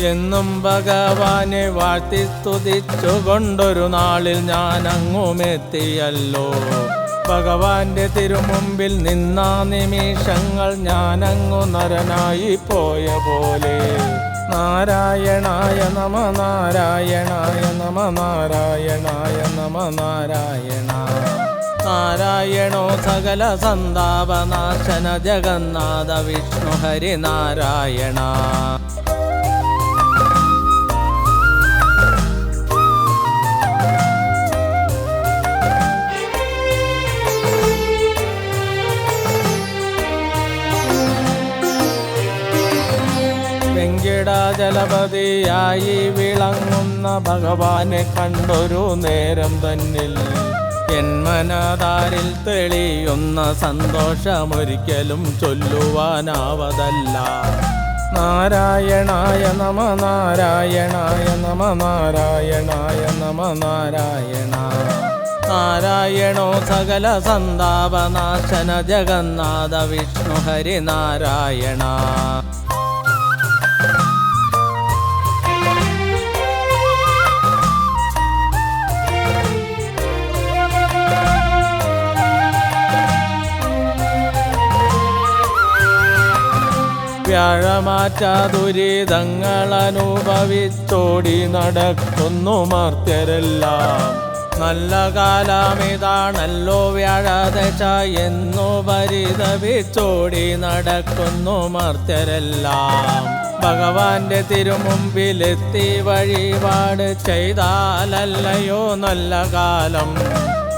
എന്നും ഭഗവാനെ വാഴ്ത്തി സ്തുതിച്ചുകൊണ്ടൊരു നാളിൽ ഞാൻ അങ്ങുമെത്തിയല്ലോ ഭഗവാന്റെ തിരുമുമ്പിൽ നിന്നാ നിമിഷങ്ങൾ ഞാനങ്ങു നരനായി പോയ പോലെ. നാരായണായ നമ നാരായണായ നമ നാരായണായ നമ നാരായണ. നാരായണോ സകല സന്താപനാശന ജഗന്നാഥ വിഷ്ണു ഹരി വെങ്കിടാചലപതിയായി വിളങ്ങുന്ന ഭഗവാനെ കണ്ടൊരു നേരം തന്നിൽ. എന്മനതാരിൽ തെളിയുന്ന സന്തോഷമൊരിക്കലും ചൊല്ലുവാനാവതല്ല. നാരായണായ നമ നാരായണായ നമ നാരായണായ നമ നാരായണ. നാരായണോ സകല സന്താപനാശന ജഗന്നാഥ വിഷ്ണു ഹരി വ്യാഴമാറ്റ ദുരിതങ്ങൾ അനുഭവിച്ചോടി നടക്കുന്നു മർത്യരെല്ലാം. നല്ല കാലമിതാണല്ലോ വ്യാഴദശ എന്നു പരിതപിച്ചോടി നടക്കുന്നു മർത്യരെല്ലാം. ഭഗവാന്റെ തിരുമുമ്പിലെത്തി വഴിപാട് ചെയ്താലല്ലയോ നല്ല കാലം.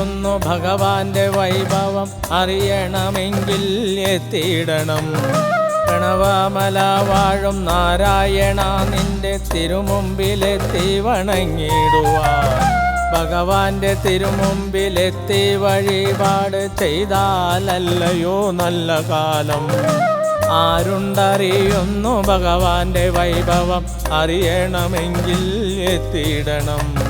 ആരുണ്ടറിയുന്നു ഭഗവാന്റെ വൈഭവം അറിയണമെങ്കിൽ എത്തിയിടണം. പ്രണവമല വാഴും നാരായണ നിന്റെ തിരുമുമ്പിലെത്തി വണങ്ങിടുവാൻ ഭഗവാന്റെ തിരുമുമ്പിലെത്തി വഴിപാട് ചെയ്താലല്ലയോ നല്ല കാലം. ആരുണ്ടറിയുന്നു ഭഗവാന്റെ വൈഭവം അറിയണമെങ്കിൽ എത്തിയിടണം.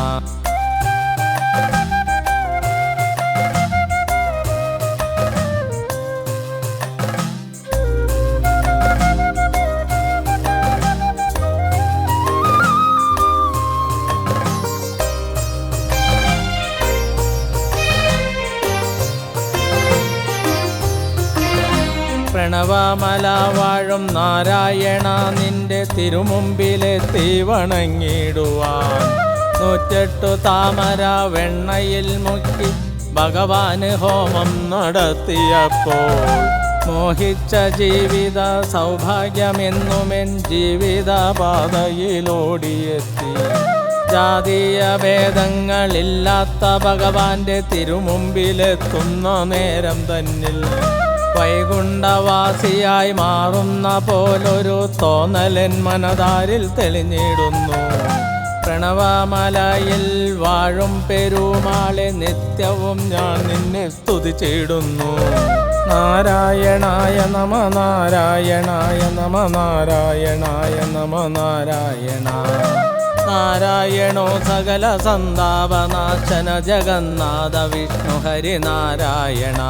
പ്രണവമല വാഴും നാരായണ നിന്റെ തിരുമുമ്പിലെത്തി വണങ്ങിടുവാൻ നൂറ്റെട്ടു താമര വെണ്ണയിൽ മുക്കി ഭഗവാന് ഹോമം നടത്തിയപ്പോൾ മോഹിച്ച ജീവിത സൗഭാഗ്യമെന്നുമെൻ ജീവിത പാതയിലോടിയെത്തി ജാതീയ ഭേദങ്ങളില്ലാത്ത ഭഗവാന്റെ തിരുമുമ്പിലെത്തുന്ന നേരം തന്നിൽ വൈകുണ്ഠവാസിയായി മാറുന്ന പോലൊരു തോന്നലൻ മനതാരിൽ തെളിഞ്ഞിടുന്നു. പ്രണവമലയിൽ വാഴും പെരുമാളെ നിത്യവും ഞാൻ നിന്നെ സ്തുതിച്ചിടുന്നു. നാരായണായ നമ നാരായണായ നമ നാരായണായ നമ നാരായണ. നാരായണോ സകല സന്താപനാശന ജഗന്നാഥ വിഷ്ണു ഹരിനാരായണ.